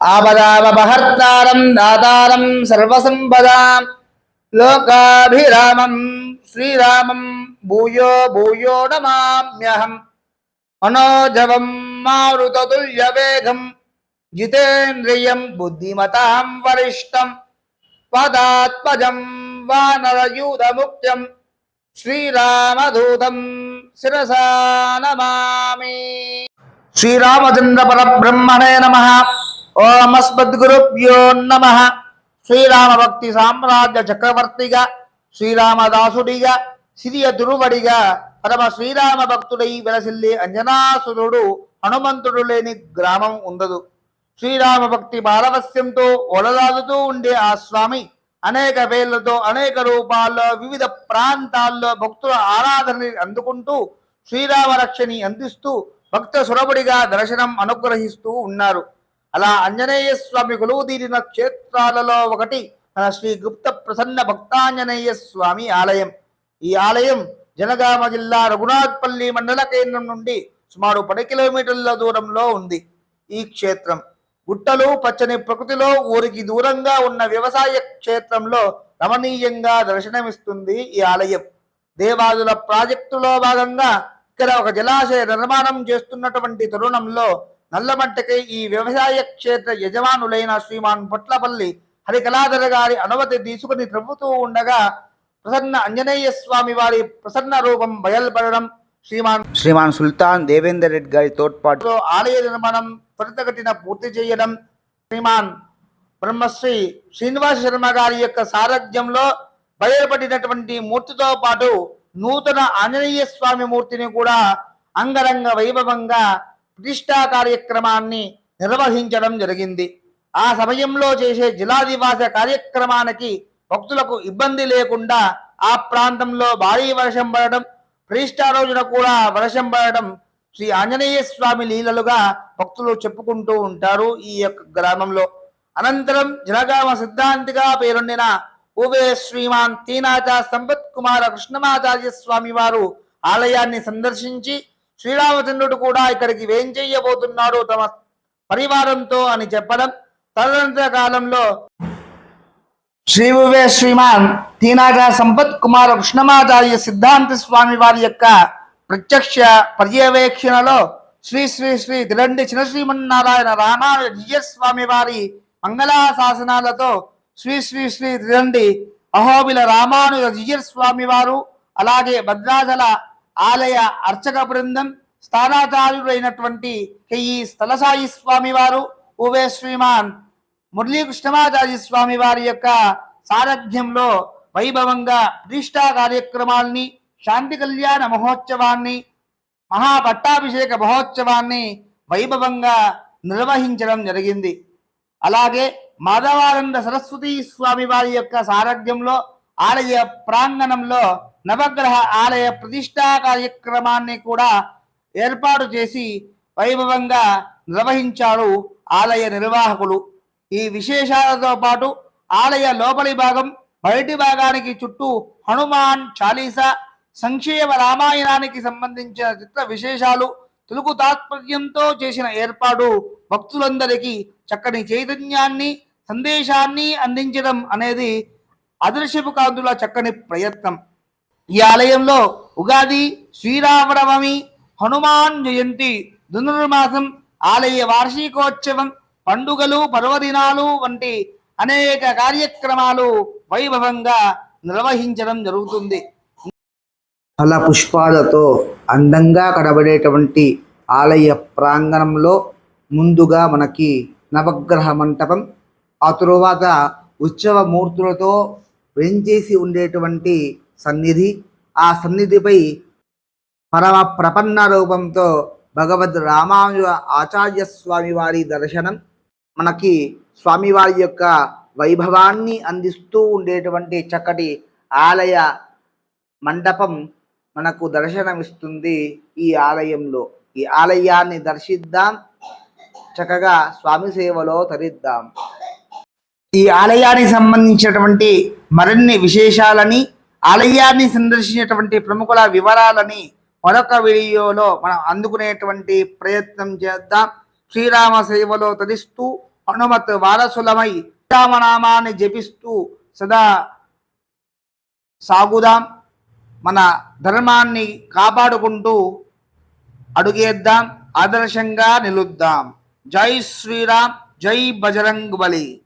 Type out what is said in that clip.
ఆపదావహర్తారం దాతారం సర్వసంపదాం లోకాభిరామం శ్రీరామం భూయో భూయో నమామ్యహం మనోజవం మారుతతుల్యవేగం జితేంద్రియం బుద్ధిమతాం వరిష్టం పదాత్మజం వానరయూధముఖ్యం శ్రీరామదూతం శిరసా నమామి శ్రీరామచంద్ర పరబ్రహ్మణే నమ ఓమస్మద్గురుభ్యో నమ. శ్రీరామ భక్తి సామ్రాజ్య చక్రవర్తిగా శ్రీరామదాసుడిగా సిరియ దురువడిగా పరమ శ్రీరామ భక్తుడై వెలసిల్లి అంజనాసురుడు హనుమంతుడు లేని గ్రామం ఉండదు. శ్రీరామ భక్తి పారవస్యంతో ఒలలాడుతూ ఉండే ఆ స్వామి అనేక పేర్లతో అనేక రూపాల్లో వివిధ ప్రాంతాల్లో భక్తుల ఆరాధనని అందుకుంటూ శ్రీరామ రక్షని అందిస్తూ భక్త సురభుడిగా దర్శనం అనుగ్రహిస్తూ ఉన్నారు. అలా ఆంజనేయ స్వామి కొలువు తీరిన క్షేత్రాలలో ఒకటి మన శ్రీ గుప్త ప్రసన్న భక్తాంజనేయ స్వామి ఆలయం. ఈ ఆలయం జనగామ జిల్లా రఘునాథ్పల్లి మండల కేంద్రం నుండి సుమారు పది కిలోమీటర్ల దూరంలో ఉంది ఈ క్షేత్రం. గుట్టలు పచ్చని ప్రకృతిలో ఊరికి దూరంగా ఉన్న వ్యవసాయ క్షేత్రంలో రమణీయంగా దర్శనమిస్తుంది ఈ ఆలయం. దేవాదుల ప్రాజెక్టులో భాగంగా ఇక్కడ ఒక జలాశయ నిర్మాణం చేస్తున్నటువంటి తరుణంలో నల్లమట్టకై ఈ వ్యవసాయ క్షేత్ర యజమానులైన శ్రీమాన్ పొట్లపల్లి హరికళాధర గారి అనుమతి తీసుకుని త్రవ్వుతూ ఉండగా ప్రసన్న అంజనేయ స్వామి వారి ప్రసన్న రూపం బయల్పడడం శ్రీమాన్ శ్రీమాన్ సుల్తాన్ దేవేందర్ రెడ్డి గారి తోడ్పాటుతో ఆలయ నిర్మాణం త్వరితగతిన పూర్తి చేయడం శ్రీమాన్ బ్రహ్మశ్రీ శ్రీనివాస శర్మ గారి యొక్క సారథ్యంలో బయలుపడినటువంటి మూర్తితో పాటు నూతన ఆంజనేయ స్వామి మూర్తిని కూడా అంగరంగ వైభవంగా ప్రతిష్టా కార్యక్రమాన్ని నిర్వహించడం జరిగింది. ఆ సమయంలో చేసే జలాదివాస కార్యక్రమానికి భక్తులకు ఇబ్బంది లేకుండా ఆ ప్రాంతంలో భారీ వర్షం పడడం ప్రతిష్టా రోజున కూడా వర్షం పడడం శ్రీ ఆంజనేయ స్వామి లీలలుగా భక్తులు చెప్పుకుంటూ ఉంటారు ఈ యొక్క గ్రామంలో. అనంతరం జనగామ సిద్ధాంతిగా పేరొందిన ఉవే శ్రీమాన్ తీనాచ సంపత్ కుమార కృష్ణమాచార్య స్వామి వారు ఆలయాన్ని సందర్శించి శ్రీరామచంద్రుడు కూడా ఇక్కడికి వేంచేయబోతున్నాడు తమ పరివారంతో అని చెప్పడం తదనంతర కాలంలో శ్రీ ఉవే శ్రీమాన్ తీనాజ సంపత్ కుమార కృష్ణమాచార్య సిద్ధాంత స్వామి వారి యొక్క ప్రత్యక్ష పర్యవేక్షణలో శ్రీ శ్రీ శ్రీ తిరండి చిన్న శ్రీమన్నారాయణ రామానుజ స్వామి వారి మంగళా శాసనాలతో శ్రీ శ్రీ శ్రీ తిరండి అహోబిల రామానుజ జియ స్వామి వారు అలాగే భద్రాచల ఆలయ అర్చక బృందం స్థానాచార్యుడైనటువంటి ఈ స్థలసాయి స్వామి వారు ఉవే శ్రీమాన్ మురళీకృష్ణమాచార్య స్వామి వారి యొక్క సారథ్యంలో వైభవంగా ప్రతిష్టా కార్యక్రమాల్ని శాంతి కళ్యాణ మహోత్సవాన్ని మహాపట్టాభిషేక మహోత్సవాన్ని వైభవంగా నిర్వహించడం జరిగింది. అలాగే మాధవానంద సరస్వతి స్వామి వారి యొక్క సారథ్యంలో ఆలయ ప్రాంగణంలో నవగ్రహ ఆలయ ప్రతిష్టా కార్యక్రమాన్ని కూడా ఏర్పాటు చేసి వైభవంగా నిర్వహించారు ఆలయ నిర్వాహకులు. ఈ విశేషాలతో పాటు ఆలయ లోపలి భాగం బయటి భాగానికి చుట్టూ హనుమాన్ చాలీసా సంక్షేమ రామాయణానికి సంబంధించిన చిత్ర విశేషాలు తెలుగు తాత్పర్యంతో చేసిన ఏర్పాటు భక్తులందరికీ చక్కని చైతన్యాన్ని సందేశాన్ని అందించడం అనేది అదృశ్యపు కాంతుల చక్కని ప్రయత్నం. ఈ ఆలయంలో ఉగాది శ్రీరామనవమి హనుమాన్ జయంతి ధనుర్మాసం ఆలయ వార్షికోత్సవం పండుగలు పర్వదినాలు వంటి అనేక కార్యక్రమాలు వైభవంగా నిర్వహించడం జరుగుతుంది. ఫల పుష్పాలతో అందంగా కనబడేటువంటి ఆలయ ప్రాంగణంలో ముందుగా మనకి నవగ్రహ మంటపం ఆ తరువాత ఉత్సవ మూర్తులతో వెంచేసి ఉండేటువంటి సన్నిధి. ఆ సన్నిధిపై పరమ ప్రపన్న రూపంతో భగవద్ రామానుజ ఆచార్య స్వామి వారి దర్శనం మనకి స్వామివారి యొక్క వైభవాన్ని అందిస్తూ ఉండేటువంటి చక్కటి ఆలయ మండపం మనకు దర్శనమిస్తుంది ఈ ఆలయంలో. ఈ ఆలయాన్ని దర్శిద్దాం చక్కగా స్వామి సేవలో తరిద్దాం. ఈ ఆలయానికి సంబంధించినటువంటి మరిన్ని విశేషాలని ఆలయాన్ని సందర్శించినటువంటి ప్రముఖుల వివరాలని మరొక వీడియోలో మనం అందుకునేటువంటి ప్రయత్నం చేద్దాం. శ్రీరామ సేవలో తరిస్తూ హనుమత్ వారసులమై శ్రీరామనామాన్ని జపిస్తూ సదా సాగుదాం. మన ధర్మాన్ని కాపాడుకుంటూ అడుగేద్దాం. ఆదర్శంగా నిలుద్దాం. జై శ్రీరామ్ జై బజరంగ్ బలి.